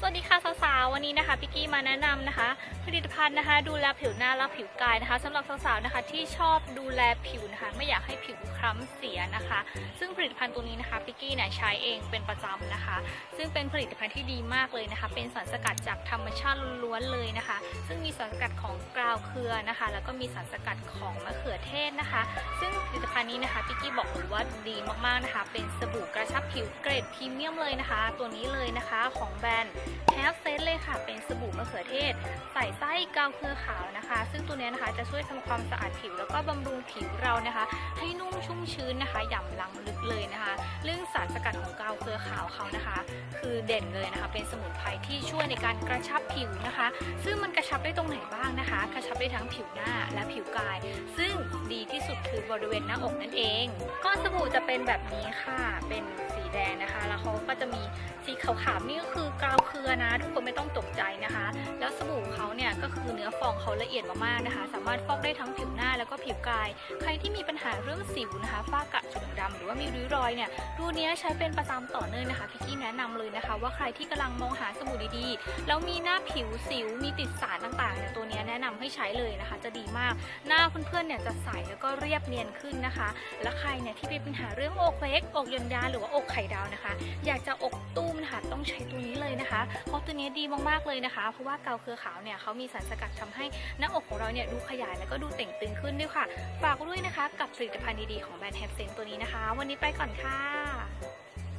สวัสดีค่ะสาวๆวันนี้นะคะปิกกี้มาแนะนำนะคะ ผลิตภัณฑ์นะคะ ดูแลผิวหน้าและผิวกายนะคะสำหรับสาวๆนะคะที่ชอบดูแลผิวนะคะ ไม่อยากให้ผิวคล้ำเสียนะคะ ซึ่งผลิตภัณฑ์ตัวนี้นะคะปิกกี้เนี่ยใช้เองเป็นประจำนะคะ ซึ่งเป็นผลิตภัณฑ์ที่ดีมากเลยนะคะ เป็นสารสกัดจากธรรมชาติล้วนๆเลยนะคะ ซึ่งมีสารสกัดของกราวเครือนะคะ แล้วก็มีสารสกัดของมะเขือเทศนะคะ ซึ่งผลิตภัณฑ์นี้นะคะปิกกี้บอกเลยว่าดีมากๆนะคะ เป็นสบู่กระชับผิวเกรดพรีเมียมเลยนะคะ ตัวนี้เลยนะคะของแบรนด์แฮปเซนเลยค่ะ เป็นสบู่มะเขือเทศ ใส่ไส้กาวเครือขาวนะคะ ซึ่งตัวนี้นะคะจะช่วยทำความสะอาดผิวแล้วก็บำรุงผิวเรานะคะ ให้นุ่มชุ่มชื้นนะคะหย่ำลังลึกเลยนะคะเรื่องสารสกัดของกาวเครือขาวเขานะคะ คือเด่นเลยนะคะ เป็นสมุนไพรที่ช่วยในการกระชับผิวนะคะ ซึ่งมันกระชับได้ตรงไหนบ้างนะคะ กระชับได้ทั้งผิวหน้าและผิวกาย ซึ่งดีที่สุดคือบริเวณหน้าอกนั่นเองก้อนสบู่จะเป็นแบบนี้ค่ะ เป็นสีแดงนะคะ แล้วเขาก็จะมี สีขาวๆนี่ก็คือกาวเครือนะ ทุกคนไม่ต้องตกใจนะคะ แล้วสบู่เขาเนี่ยก็คือเนื้อฟองเขาละเอียดมากๆนะคะ สามารถฟอกได้ทั้งผิวหน้าแล้วก็ผิวกาย ใครที่มีปัญหาเรื่องสิวนะคะฝ้ากระจุดด่างดำหรือว่ามีริ้วรอยเนี่ยตัวเนี้ยใช้เป็นประจำต่อเนื่องนะคะพี่กี้แนะนำเลยนะคะ ว่าใครที่กำลังมองหาสบู่ดีๆแล้วมีหน้าผิวสิวมีติดสารต่างๆเนี่ยตัวเนี้ยแนะนำให้ใช้เลยนะคะ จะดีมาก หน้าเพื่อนๆเนี่ยจะใสแล้วก็เรียบเนียนขึ้นนะคะ และใครเนี่ยที่มีปัญหาเรื่องอกเล็กอกยนยานหรือว่าอกไข่ดาวนะคะ อยากจะอกตุ้มนะคะต้องใช้ตัวนี้เลยนะคะ เพราะตัวนี้ดีมากๆเลยนะคะ เพราะว่าเกาเครือขาวเนี่ยเขามีสารสกัดทำให้หน้าอกของเราเนี่ยดูขยายแล้วก็ดูเต่งตึงขึ้นด้วยค่ะ ฝากด้วยนะคะ กับผลิตภัณฑ์ดีๆของแบรนด์แฮปเซนตัวนี้นะคะ วันนี้ไปก่อนค่ะ